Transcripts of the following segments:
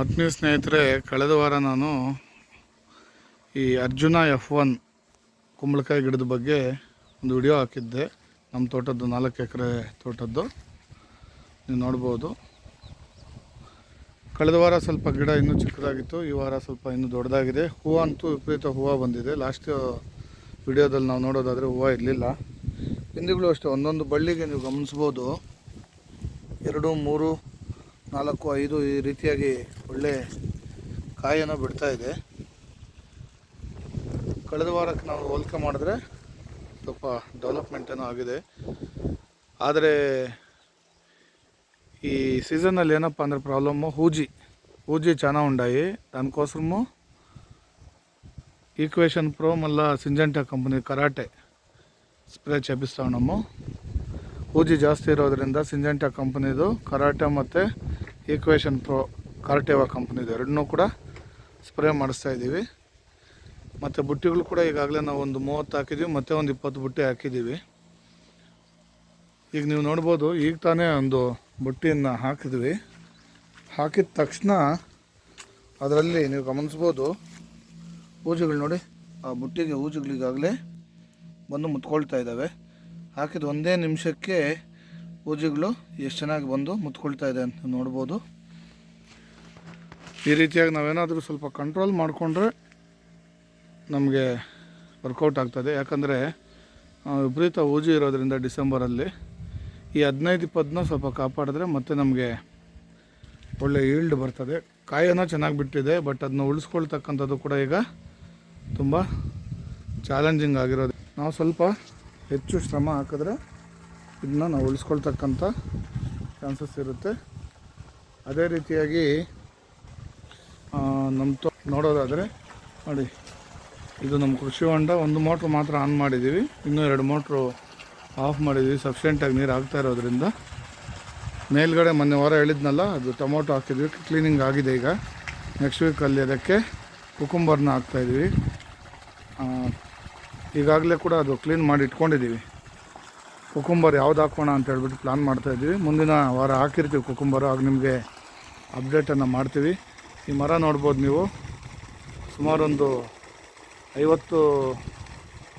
ಆತ್ಮೀಯ ಸ್ನೇಹಿತರೆ, ಕಳೆದ ವಾರ ನಾನು ಈ ಅರ್ಜುನ ಎಫ್ ಒನ್ ಕುಂಬಳಕಾಯಿ ಗಿಡದ ಬಗ್ಗೆ ಒಂದು ವಿಡಿಯೋ ಹಾಕಿದ್ದೆ. ನಮ್ಮ ತೋಟದ್ದು ನಾಲ್ಕು ಎಕರೆ ತೋಟದ್ದು. ನೀವು ನೋಡ್ಬೋದು. ಕಳೆದ ವಾರ ಸ್ವಲ್ಪ ಗಿಡ ಇನ್ನೂ ಚಿಕ್ಕದಾಗಿತ್ತು, ಈ ವಾರ ಸ್ವಲ್ಪ ಇನ್ನೂ ದೊಡ್ಡದಾಗಿದೆ. ಹೂವು ಅಂತೂ ವಿಪರೀತ ಹೂವು ಬಂದಿದೆ. ಲಾಸ್ಟ್ ವಿಡಿಯೋದಲ್ಲಿ ನಾವು ನೋಡೋದಾದರೆ ಹೂವು ಇರಲಿಲ್ಲ. ಹಿಂದಿಗಳು ಅಷ್ಟೇ. ಒಂದೊಂದು ಬಳ್ಳಿಗೆ ನೀವು ಗಮನಿಸ್ಬೋದು. ಎರಡು, ಮೂರು, ನಾಲ್ಕು, ಐದು ಈ ರೀತಿಯಾಗಿ ಒಳ್ಳೆ ಕಾಯನ್ನು ಬಿಡ್ತಾ ಇದೆ ಕಳೆದ ವಾರಕ್ಕೆ ನಾವು ಹೋಲಿಕೆ ಮಾಡಿದ್ರೆ ಸ್ವಲ್ಪ ಡೆವಲಪ್ಮೆಂಟ್ ಏನೋ ಆಗಿದೆ ಆದರೆ ఈ సీజన్లో ಏನಪ್ಪ ಅಂದ್ರೆ ప్రాబ్లమ్ హూజీ హూజీ చాలా ఉన్నాయి దానికోసము ఈక్వేషన్ ప్రో మళ్ళా సింజెంటా కంపెనీ కరాటే ಸ್ಪ್ರೇ చేపిస్తా ఉన్నాము ಹೂಜಿ ಜಾಸ್ತಿ ಇರೋದ್ರಿಂದ ಸಿಂಜೆಂಟಾ ಕಂಪ್ನಿದು ಕರಾಟೆ ಮತ್ತು ಈಕ್ವೇಷನ್ ಪ್ರೋ ಕಾರ್ಟೇವಾ ಕಂಪ್ನಿದು ಎರಡನ್ನೂ ಕೂಡ ಸ್ಪ್ರೇ ಮಾಡಿಸ್ತಾ ಇದ್ದೀವಿ. ಮತ್ತು ಬುಟ್ಟಿಗಳು ಕೂಡ ಈಗಾಗಲೇ ನಾವು ಒಂದು ಮೂವತ್ತು ಹಾಕಿದ್ದೀವಿ, ಮತ್ತು ಒಂದು ಇಪ್ಪತ್ತು ಬುಟ್ಟಿ ಹಾಕಿದ್ದೀವಿ. ಈಗ ನೀವು ನೋಡ್ಬೋದು, ಈಗ ತಾನೇ ಒಂದು ಬುಟ್ಟಿಯನ್ನು ಹಾಕಿದ್ವಿ. ಹಾಕಿದ ತಕ್ಷಣ ಅದರಲ್ಲಿ ನೀವು ಗಮನಿಸ್ಬೋದು, ಊಜುಗಳು ನೋಡಿ, ಆ ಬುಟ್ಟಿಗೆ ಹೂಜುಗಳು ಬಂದು ಮುತ್ಕೊಳ್ತಾ ಇದ್ದಾವೆ. ಹಾಕಿದ ಒಂದೇ ನಿಮಿಷಕ್ಕೆ ಊಜುಗಳು ಎಷ್ಟು ಚೆನ್ನಾಗಿ ಬಂದು ಮುತ್ಕೊಳ್ತಾ ಇದೆ ಅಂತ ನೋಡ್ಬೋದು. ಈ ರೀತಿಯಾಗಿ ನಾವೇನಾದರೂ ಸ್ವಲ್ಪ ಕಂಟ್ರೋಲ್ ಮಾಡಿಕೊಂಡ್ರೆ ನಮಗೆ ವರ್ಕೌಟ್ ಆಗ್ತದೆ. ಯಾಕಂದರೆ ವಿಪರೀತ ಹೂಜು ಇರೋದರಿಂದ ಡಿಸೆಂಬರಲ್ಲಿ ಈ ಹದಿನೈದು ಇಪ್ಪತ್ತನ್ನ ಸ್ವಲ್ಪ ಕಾಪಾಡಿದ್ರೆ ಮತ್ತೆ ನಮಗೆ ಒಳ್ಳೆ ಈಲ್ಡ್ ಬರ್ತದೆ. ಕಾಯನ್ನು ಚೆನ್ನಾಗಿ ಬಿಟ್ಟಿದೆ ಬಟ್ ಅದನ್ನ ಉಳಿಸ್ಕೊಳ್ತಕ್ಕಂಥದ್ದು ಕೂಡ ಈಗ ತುಂಬ ಚಾಲೆಂಜಿಂಗ್ ಆಗಿರೋದು. ನಾವು ಸ್ವಲ್ಪ ಹೆಚ್ಚು ಶ್ರಮ ಹಾಕಿದ್ರೆ ಇದನ್ನ ನಾವು ಉಳಿಸ್ಕೊಳ್ತಕ್ಕಂಥ ಚಾನ್ಸಸ್ ಇರುತ್ತೆ. ಅದೇ ರೀತಿಯಾಗಿ ನಮ್ಮ ತೋ ನೋಡೋದಾದರೆ, ನೋಡಿ, ಇದು ನಮ್ಮ ಕೃಷಿ ಹೊಂಡ. ಒಂದು ಮೋಟ್ರ್ ಮಾತ್ರ ಆನ್ ಮಾಡಿದ್ದೀವಿ ಇನ್ನೂ ಎರಡು ಮೋಟ್ರು ಆಫ್ ಮಾಡಿದ್ದೀವಿ ಸಫಿಷಿಯೆಂಟಾಗಿ ನೀರು ಹಾಕ್ತಾ ಇರೋದ್ರಿಂದ. ಮೇಲ್ಗಡೆ ಮೊನ್ನೆ ವಾರ ಹೇಳಿದ್ನಲ್ಲ, ಅದು ಟೊಮೊಟೊ ಹಾಕಿದ್ವಿ. ಕ್ಲೀನಿಂಗ್ ಆಗಿದೆ ಈಗ. ನೆಕ್ಸ್ಟ್ ವೀಕಲ್ಲಿ ಅದಕ್ಕೆ ಕುಕುಂಬರ್ನ ಹಾಕ್ತಾಯಿದ್ವಿ ಈಗಾಗಲೇ ಕೂಡ ಅದು ಕ್ಲೀನ್ ಮಾಡಿ ಇಟ್ಕೊಂಡಿದ್ದೀವಿ. ಕುಕುಂಬರ್ ಯಾವ್ದು ಹಾಕೋಣ ಅಂತ ಹೇಳ್ಬಿಟ್ಟು ಪ್ಲಾನ್ ಮಾಡ್ತಾಯಿದ್ವಿ ಮುಂದಿನ ವಾರ ಹಾಕಿರ್ತೀವಿ ಕುಕುಂಬರು. ಆಗ ನಿಮಗೆ ಅಪ್ಡೇಟನ್ನು ಮಾಡ್ತೀವಿ. ಈ ಮರ ನೋಡ್ಬೋದು ನೀವು. ಸುಮಾರೊಂದು ಐವತ್ತು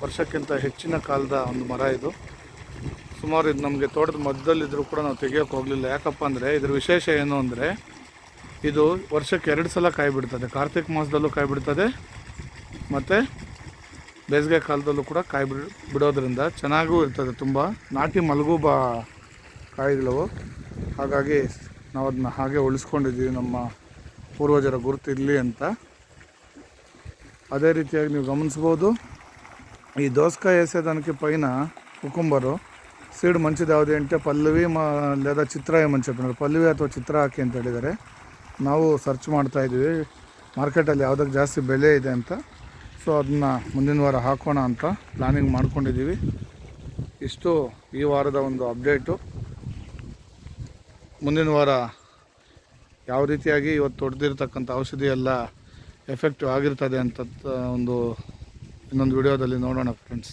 ವರ್ಷಕ್ಕಿಂತ ಹೆಚ್ಚಿನ ಕಾಲದ ಒಂದು ಮರ ಇದು. ಸುಮಾರು ಇದು ನಮಗೆ ತೋಟದ ಮಧ್ಯದಲ್ಲಿದ್ದರೂ ಕೂಡ ನಾವು ತೆಗಿಯೋಕೆ ಹೋಗಲಿಲ್ಲ. ಯಾಕಪ್ಪ ಅಂದರೆ ಇದ್ರ ವಿಶೇಷ ಏನು ಅಂದರೆ ಇದು ವರ್ಷಕ್ಕೆ ಎರಡು ಸಲ ಕಾಯಿ ಬಿಡ್ತದೆ ಕಾರ್ತಿಕ್ ಮಾಸದಲ್ಲೂ ಕಾಯಿ ಬಿಡ್ತದೆ ಮತ್ತು ಬೇಸಿಗೆ ಕಾಲದಲ್ಲೂ ಕೂಡ ಕಾಯಿ ಬಿಡ್ ಬಿಡೋದ್ರಿಂದ ಚೆನ್ನಾಗೂ ಇರ್ತದೆ ತುಂಬ. ನಾಟಿ ಮಲಗೂಬ ಕಾಯಿಗಳು ಹಾಗಾಗಿ ನಾವು ಅದನ್ನ ಹಾಗೆ ಉಳಿಸ್ಕೊಂಡಿದ್ದೀವಿ ನಮ್ಮ ಪೂರ್ವಜರ ಗುರುತಿರಲಿ ಅಂತ. ಅದೇ ರೀತಿಯಾಗಿ ನೀವು ಗಮನಿಸ್ಬೋದು ಈ ದೋಸಕಾಯಿ ಎಸೆದಾನಿಕೆ ಪೈನ ಕುಕುಂಬರು, ಸೀಡ್ ಮಂಚದ ಯಾವುದೇ ಅಂಟೆ ಪಲ್ಲವಿ ಮ, ಲೇದ ಚಿತ್ರ ಮಂಚ ಪಲ್ಲವಿ ಅಥವಾ ಚಿತ್ರ ಹಾಕಿ ಅಂತ ಹೇಳಿದ್ದಾರೆ. ನಾವು ಸರ್ಚ್ ಮಾಡ್ತಾ ಇದ್ದೀವಿ. ಮಾರ್ಕೆಟಲ್ಲಿ ಯಾವುದಕ್ಕೆ ಜಾಸ್ತಿ ಬೆಲೆ ಇದೆ ಅಂತ. ಸೊ ಅದನ್ನು ಮುಂದಿನ ವಾರ ಹಾಕೋಣ ಅಂತ ಪ್ಲ್ಯಾನಿಂಗ್ ಮಾಡ್ಕೊಂಡಿದ್ದೀವಿ. ಇಷ್ಟು ಈ ವಾರದ ಒಂದು ಅಪ್ಡೇಟು ಮುಂದಿನ ವಾರ ಯಾವ ರೀತಿಯಾಗಿ ಇವತ್ತು ಹೊಡೆದಿರ್ತಕ್ಕಂಥ ಔಷಧಿ ಎಲ್ಲ ಎಫೆಕ್ಟಿವ್ ಆಗಿರ್ತದೆ ಅಂತ ಒಂದು ಇನ್ನೊಂದು ವಿಡಿಯೋದಲ್ಲಿ ನೋಡೋಣ ಫ್ರೆಂಡ್ಸ್